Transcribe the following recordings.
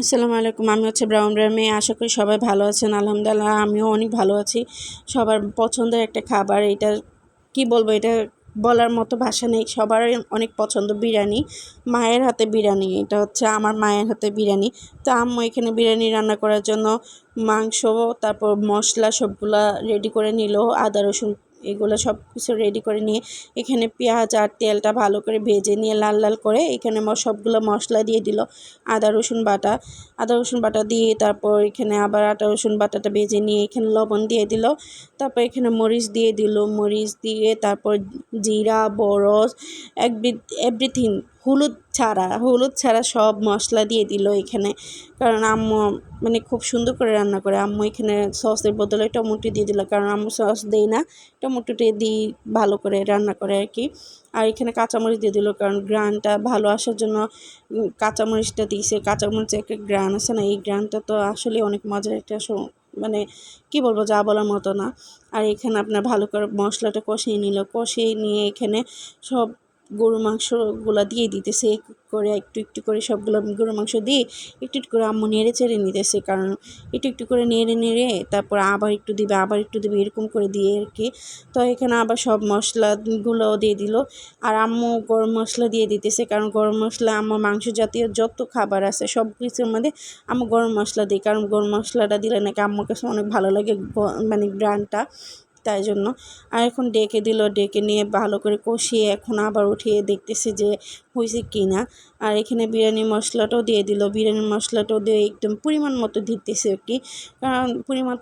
আসসালামু আলাইকুম, আমি হচ্ছে ব্রাউন ব্রাউন মেয়ে, আশা করি সবাই ভালো আছেন। আলহামদুলিল্লাহ, আমিও অনেক ভালো আছি। সবার পছন্দের একটা খাবার, এটা কি বলব, এটা বলার মতো ভাষা নেই। সবার অনেক পছন্দ বিরিয়ানি। মায়ের হাতে বিরিয়ানি, এটা হচ্ছে আমার মায়ের হাতে বিরিয়ানি। তো আম্মু এখানে বিরিয়ানি রান্না করার জন্য মাংস, তারপর মশলা সবগুলা রেডি করে নিল, আদা, রসুন এগুলো সব কিছু রেডি করে নিয়ে এখানে পেঁয়াজ আর তেলটা ভালো করে ভেজে নিয়ে লাল লাল করে এখানে সবগুলো মশলা দিয়ে দিল আদা, রসুন বাটা। আদা, রসুন বাটা দিয়ে তারপর এখানে আবার আদা, রসুন বাটাটা ভেজে নিয়ে এখানে লবণ দিয়ে দিল। তারপর এখানে মরিচ দিয়ে দিল। মরিচ দিয়ে তারপর জিরা বরস এভরিথিং হলুদ ছাড়া হলুদ ছাড়া সব মশলা দিয়ে দিল এখানে। কারণ আম্মু মানে খুব সুন্দর করে রান্না করে। আম্মু এখানে সসের বদলে টমেটো দিয়ে দিল। কারণ আম্মু সস দেই না, টমেটোটা দিই ভালো করে রান্না করে আর কি। আর এখানে কাঁচামরিচ দিয়ে দিল কারণ গ্রানটা ভালো আসার জন্য কাঁচামরিচটা দিয়েছে। কাঁচামরিচের একটা গ্রান আছে না, এই গ্রানটা তো আসলে অনেক মজার একটা মানে কি বলব, যা বলার মতো না। আর এখানে আপনার ভালো করে মশলাটা কষিয়ে নিল। কষিয়ে নিয়ে এখানে সব গরু মাংসগুলো দিয়ে দিতেছে করে, একটু একটু করে সবগুলো গরু মাংস দিয়ে একটু একটু করে আম্মু নেড়ে চেড়ে নিতেছে, কারণ একটু একটু করে নেড়ে নেড়ে তারপর আবার একটু দিবে, আবার একটু দিবে, এরকম করে দিয়ে আর কি। তো এখানে আবার সব মশলাগুলোও দিয়ে দিল। আর আম্মু গরম মশলা দিয়ে দিতেছে, কারণ গরম মশলা আমার মাংস জাতীয় যত খাবার আছে, সব কিছুর মধ্যে আম্মু গরম মশলা দিই কারণ গরম মশলাটা দিলে নাকি আম্মুর কাছে অনেক ভালো লাগে মানে গ্রানটা। তাই জন্য। আর এখন ডেকে দিল, ডেকে নিয়ে ভালো করে কষিয়ে এখন আবার উঠিয়ে দেখতেছি যে হয়েছে কি না আর এখানে বিরিয়ানি মশলাটাও দিয়ে দিল। বিরিয়ানি মশলাটাও দিয়ে একদম পরিমাণ মতো দিতেছে আর কি। কারণ পরিমাণ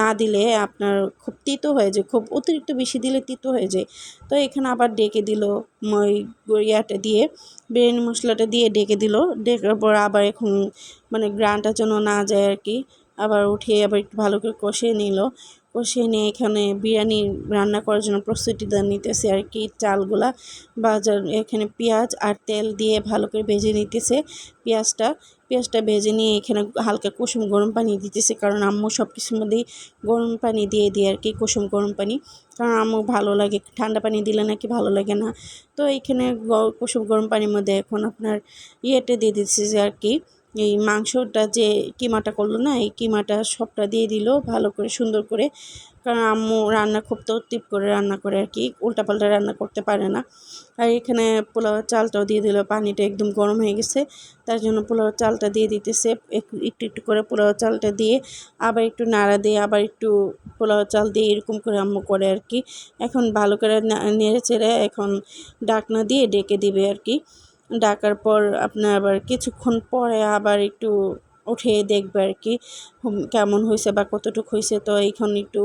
না দিলে আপনার খুব তিতো হয়ে যায়, খুব অতিরিক্ত বেশি দিলে তিতো হয়ে যায়। তো এখানে আবার ডেকে দিল ওই গড়িয়াটা দিয়ে, বিরিয়ানি মশলাটা দিয়ে ডেকে দিল। ডেকার পর আবার এখন মানে গ্রানটা যেন না যায় আর কি, আবার উঠিয়ে আবার একটু ভালো করে কষিয়ে নিল। কষিয়ে নিয়ে এখানে বিরিয়ানি রান্না করার জন্য প্রস্তুতি নিতেছে আর কি। চালগুলা বাজার এখানে পেঁয়াজ আর তেল দিয়ে ভালো করে ভেজে নিতেছে পেঁয়াজটা। পেঁয়াজটা ভেজে নিয়ে এখানে হালকা কুসুম গরম পানি দিতেছে কারণ আম্মু সব কিছুর মধ্যেই গরম পানি দিয়ে দিয়ে আর কি, কুসুম গরম পানি। কারণ আম্মু ভালো লাগে, ঠান্ডা পানি দিলে নাকি ভালো লাগে না। তো এইখানে কুসুম গরম পানির মধ্যে এখন আপনার ইয়েটা দিয়ে দিচ্ছে যে আর কি এই মাংসটা যে কিমাটা করল না, এই কিমাটা সবটা দিয়ে দিল ভালো করে, সুন্দর করে। কারণ আম্মু রান্না খুব তরতিব করে রান্না করে আর কি, উল্টাপাল্টা রান্না করতে পারে না। আর এখানে পোলাও চালটাও দিয়ে দিল, পানিটা একদম গরম হয়ে গেছে। তার জন্য পোলাও চালটা দিয়ে দিতেছে, একটু একটু করে পোলাও চালটা দিয়ে আবার একটু নাড়া দিয়ে, আবার একটু পোলাও চাল দিয়ে এরকম করে আম্মু করে আর কি। এখন ভালো করে নেড়ে চেড়ে এখন ডাকনা দিয়ে ডেকে দিবে আর কি। ডাকার পর আপনার আবার কিছুক্ষণ পরে আবার একটু উঠে দেখবে আর কি কেমন হয়েছে বা কতটুকু হয়েছে তো এইখানে একটু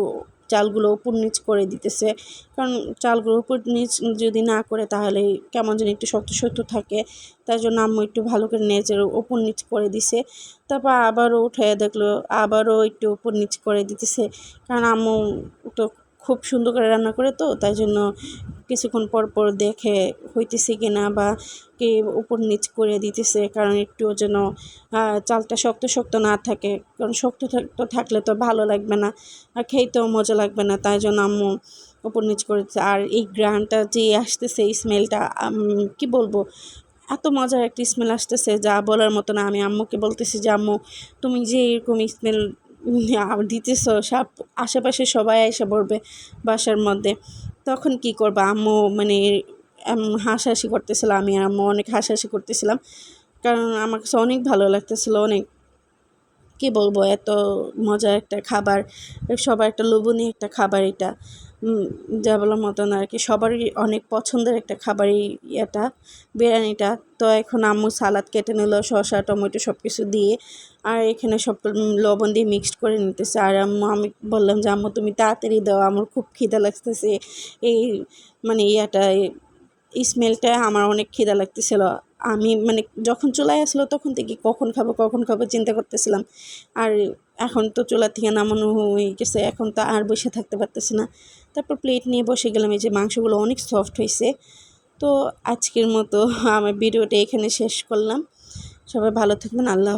চালগুলো উপর নিচ করে দিতেছে। কারণ চালগুলো উপর নিচ যদি না করে তাহলে কেমন যেন একটু শক্ত শক্ত থাকে। তার জন্য আম্মু একটু ভালো করে নেচে উপর নিচ করে দিছে। তারপর আবারও উঠে দেখল, আবারও একটু উপর নিচ করে দিতেছে। কারণ আম্মু তো খুব সুন্দর করে রান্না করে তো, তাই জন্য কিছুক্ষণ পর পর দেখে হইতেছে কি না বা কে উপর নিচ করে দিতেছে, কারণ একটু যেন চালটা শক্ত শক্ত না থাকে, কারণ শক্ত তো থাকলে তো ভালো লাগবে না, আর খেতেও মজা লাগবে না, তাই জন্য আম্মু উপর নিচ করেছে আর এই গ্রানটা যে আসতেছে, এই স্মেলটা কি বলব, এত মজার একটা স্মেল আসতেছে, যা বলার মতো না, আমি আম্মুকে বলতেছি যে, আম্মু, তুমি যে এরকম স্মেল দিতেছ সব আশেপাশে সবাই এসে পড়বে বাসার মধ্যে, তখন কি করবা? আম্মু মানে হাসাহাসি করতেছিলাম আমি আম্মু অনেক হাসাহাসি করতেছিলাম, কারণ আমার কাছে অনেক ভালো লাগতেছিলো, অনেক কী বলব, এত মজার একটা খাবার, সবার একটা লোভনীয় একটা খাবার এটা। যা বলার মতন আর কি, সবারই অনেক পছন্দের একটা খাবারই এটা, বিরিয়ানিটা। তো এখন আম্মু সালাদ কেটে নিল, শসা, টমেটো সব কিছু দিয়ে, আর এখানে সব লবণ দিয়ে মিক্সড করে নিতেছে। আর আম্মু, আমি বললাম যে, আম্মু, তুমি তাড়াতাড়ি দাও, আমার খুব খিদা লাগতেছে। এই মানে ইয়াটা স্মেলটা আমার অনেক খিদা লাগতেছিল। আমি মানে যখন চুলায় আসলো তখন থেকে কখন খাব কখন খাব চিন্তা করতেছিলাম। আর এখন তো চুলা থেকে নামানো হয়ে গেছে, এখন তো আর বসে থাকতে পারতেছি না। তারপর প্লেট নিয়ে বসে গেলাম, এই যে মাংসগুলো অনেক সফট হয়েছে তো আজকের মতো আমার ভিডিওটা এখানে শেষ করলাম। সবাই ভালো থাকবেন, আল্লাহ